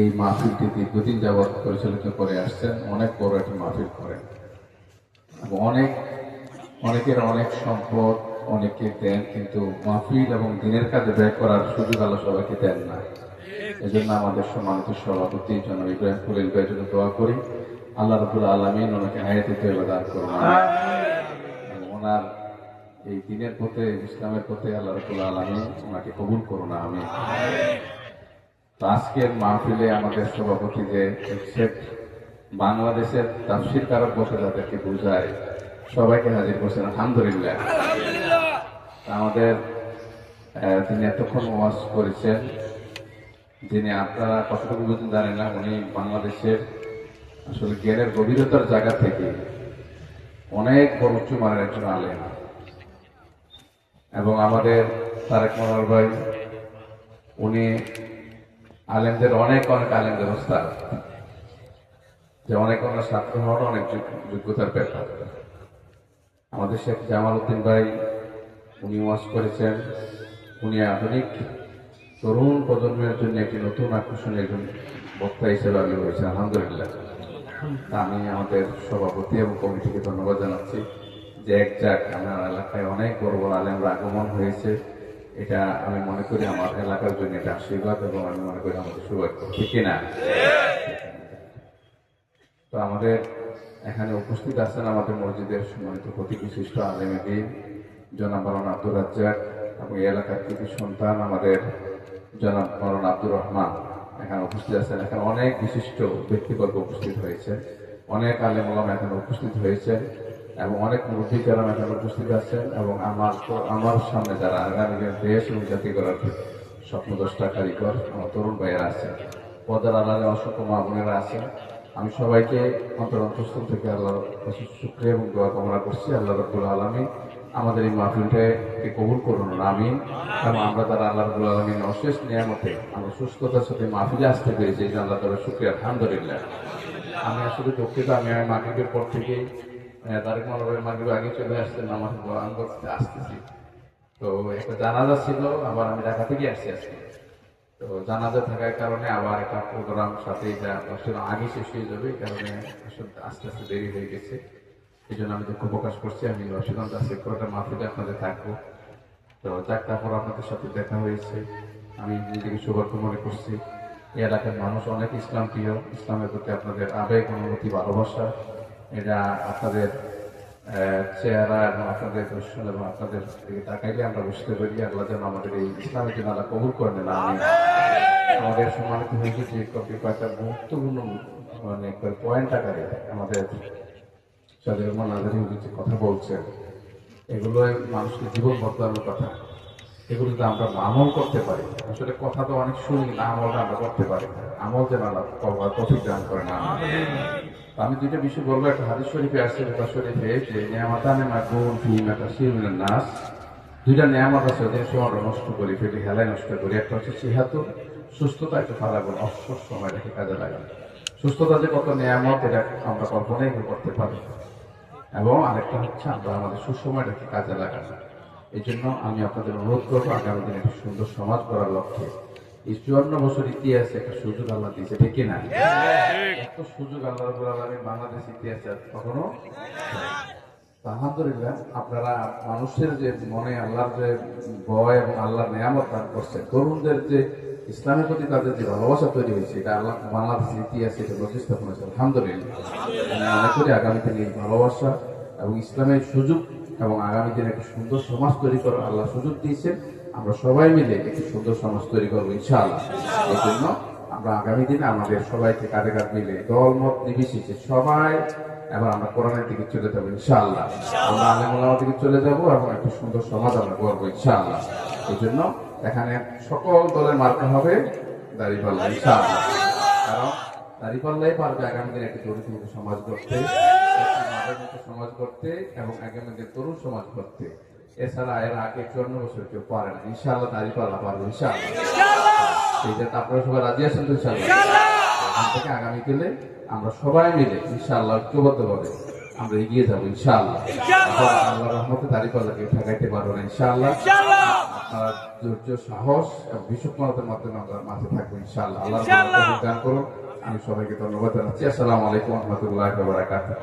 এই মাহফিলটি দীর্ঘদিন যাবৎ পরিচালিত করে আসছেন, অনেক বড় একটা মাহফিল করেন। অনেক, অনেকের অনেক সম্পদ অনেকে দেন, কিন্তু মাহফিল এবং দিনের কাজে ব্যয় করার সুযোগ আল্লাহ সবাইকে দেন না। এজন্য আমাদের সম্মানিত সভাপতি জনাব ইব্রাহিম ফুলের ভাইয়ের জন্য দোয়া করি। আল্লাহ রবুল আলমিন ওনাকে হায়াতে তৈরি দান করুন। ওনার এই দিনের পথে, ইসলামের পথে আল্লাহ রবুল আলমিন ওনাকে কবুল করুন। আমি তো আজকের মাহফিলে আমাদের সভাপতি যে বাংলাদেশের তাফসির কারক বসে তাদেরকে বোঝায় সবাইকে হাজির করছেন আলহামদুলিল্লাহ। আমাদের তিনি এতক্ষণ ওয়াজ করেছেন যিনি আপনারা কতটুকু বুঝতে জানেন না উনি বাংলাদেশের আসলে জ্ঞানের গভীরতার জায়গা থেকে অনেক বড় উচ্চ মানের একজন আলেন এবং আমাদের তারেক মনোহর ভাই উনি আলেমদের অনেক অনেক আলেমদের ওস্তাদ যে অনেক অনেক ছাত্র হওয়ার অনেক যোগ- যোগ্যতার ব্যাপার। আমাদের শেখ জামাল উদ্দিন ভাই, উনি ওয়াশ করেছেন। উনি আধুনিক তরুণ প্রজন্মের জন্য একটি নতুন আকর্ষণীয় একজন বক্তা হিসেবে আমি রয়েছেন আলহামদুলিল্লাহ। আমি আমাদের সভাপতি এবং কমিটিকে ধন্যবাদ জানাচ্ছি যে এক যাক, আমার এলাকায় অনেক বড় বড় আলেমরা আগমন হয়েছে। এটা আমি মনে করি আমার এলাকার জন্য এটা আশীর্বাদ এবং আমি মনে করি আমাদের সৌভাগ্য, ঠিক না? তো আমাদের এখানে উপস্থিত আছেন আমাদের মসজিদের সম্মানিত প্রতি বিশিষ্ট আলেমেদি জনাব মরণ আব্দুর রাজ্জাক এবং এলাকার কৃতি সন্তান আমাদের জনাব মরণ আব্দুর রহমান। এখানে উপস্থিত আছেন। এখানে অনেক বিশিষ্ট ব্যক্তিবর্গ উপস্থিত হয়েছে। অনেক আলেম এখানে উপস্থিত হয়েছে এবং অনেক মুরব্বী যারা এখানে উপস্থিত আছেন এবং আমার আমার সামনে যারা আগামী দিনে দেশ এবং জাতি করার স্বপ্নদষ্টা কারিগর, আমার তরুণ ভাইয়েরা আছেন, পদার আলাদা অসংখ্য মা বোনেরা আছেন। আমি সবাইকে অন্তর অন্তঃস্থল থেকে আল্লাহ শুক্রিয়া এবং দোয়া কামনা করছি। আল্লাহ রব্বুল আলমী আমাদের এই মাহফিলটাকে কবুল করুন আমি এবং আমরা তারা আল্লাহ রব্বুল আলমীর অশেষ নিয়ামতে, আমরা সুস্থতার সাথে মাহফিলে আসতে পেরেছি। আল্লাহ তালা শুক্রিয়া, আলহামদুলিল্লাহ। আমি আসলে দুঃখিত, আমি আমি মাগরীবের পর থেকেই আহ, তারেক মনোরমের মাগরীব আগে চলে আসছেন নামাজ বয়ান করতে আসতেছি। তো একটা জানাজা ছিল আবার আমি ঢাকা থেকে আসছি আজকে। তো জানাজা থাকার কারণে আবার একটা প্রোগ্রাম সাথে এটা আসলে আগে শেষ হয়ে যাবে কারণে আসলে আস্তে আস্তে দেরি হয়ে গেছে। এই জন্য আমি দুঃখ প্রকাশ করছি আমি রসিগঞ্জ আজকে পুরোটা মাহফিলে আপনাদের থাকব। তো যাক তারপর আপনাদের সাথে দেখা হয়েছে আমি নিজেকে সৌভাগ্য মনে করছি। এই এলাকার মানুষ অনেক ইসলাম প্রিয় ইসলামের প্রতি আপনাদের আবেগ অনুভূতি ভালোবাসা। এটা আপনাদের চেহারা এবং আপনাদের দর্শন এবং আপনাদের দিকে তাকাইলে আমরা বুঝতে পারি আল্লাহ যেন আমাদের এই ইসলামের জন্য আল্লাহ কবুল করে নেন আমি আমাদের সম্মানিত হয়েছে যে কবি কয়েকটা গুরুত্বপূর্ণ মানে পয়েন্ট আকারে আমাদের যাদের রহমান আজারি যে কথা বলছেন এগুলো মানুষকে জীবন বদলানোর কথা। এগুলো তো আমরা আমল করতে পারি। আসলে কথা তো অনেক শুনি না আমলটা আমরা করতে পারি। আমল যেন আল্লাহ তফিক দান করে না আমি দুইটা বিষয় বলব। একটা হাদিস শরীফে আসছে বোকা শরীফে যে, নিয়ামাতানে মাগুন ফি মাতা শিরমিনের নাস। দুইটা নিয়ামত আছে, ওদের সময় নষ্ট করি ফেলি হেলায় নষ্ট করি। একটা হচ্ছে সিহাতু, সুস্থতা একটা ফালাগুন অবসর সময় রেখে কাজে লাগানো সুস্থতা যে কত নিয়ামত, এটা আমরা কল্পনাই করতে পারি এবং আরেকটা হচ্ছে, আমরা আমাদের সুসময়টাকে কাজে লাগানো। এই জন্য আমি আপনাদের অনুরোধ করব, আগামী দিনে একটা সুন্দর সমাজ করার লক্ষ্যে এই চুয়ান্ন বছর ইতিহাসে একটা সুযোগ আল্লাহ দিয়েছে ঠিক না? এত সুযোগ আল্লাহ রবুল বাংলাদেশ ইতিহাসে কখনো আলহামদুলিল্লাহ আপনারা মানুষের যে মনে আল্লাহর যে ভয় এবং আল্লাহর নিয়ামত দান করছে তরুণদের যে ইসলামের প্রতি তাদের যে ভালোবাসা তৈরি হয়েছে এটা আল্লাহ বাংলাদেশের ইতিহাসে এটা প্রতিস্থাপন হয়েছে আলহামদুলিল্লাহ। মনে করি আগামী দিনে ভালোবাসা এবং ইসলামের সুযোগ এবং আগামী দিনে একটা সুন্দর সমাজ তৈরি করার আল্লাহ সুযোগ দিয়েছেন। আমরা সবাই মিলে একটি সুন্দর সমাজ তৈরি করব ইনশাআল্লাহ। এই জন্য আমরা আগামী দিনে আমাদের সবাইকে কাঁধে কাঁধ মিলে দল মত নির্বিশেষে সবাই এবার আমরা কোরআনের দিকে চলে যাব ইনশাআল্লাহ। আমরা আলেমুল্লাহ দিকে চলে যাব এবং একটা সুন্দর সমাজ আমরা করব ইনশাআল্লাহ। এই জন্য এখানে সকল দলের মার্কা হবে দাঁড়িপাল্লা ইনশাআল্লাহ। কারণ দাঁড়িপাল্লাই পারবে আগামী দিনে একটি দরিদ্র সমাজ করতে একটি সমাজ করতে এবং আগামী দিনে তরুণ সমাজ করতে এছাড়া এর আগে চুয়ান্ন বছর কেউ পারে না। ইনশাআল্লাহ দাঁড়িপাল্লা পারবে ইনশাআল্লাহ। সেই যে আপনারা সবাই রাজি আছেন তো ইনশাআল্লাহ? থেকে আগামী দিনে আমরা সবাই মিলে ইনশাআল্লাহ ঐক্যবদ্ধভাবে আমরা এগিয়ে যাব ইনশাআল্লাহ। এখন আল্লাহ রহমতে দাঁড়িপাল্লাকে ঠেকাইতে পারব না ইনশাআল্লাহ। আপনারা ধৈর্য সাহস এবং বিশ্বকর্মাদের মাধ্যমে আমরা মাঝে থাকব ইনশাআল্লাহ। আল্লাহ দান করুন। আমি সবাইকে ধন্যবাদ জানাচ্ছি। আসসালামু আলাইকুম রহমতুল্লাহ বারাকাতুহ।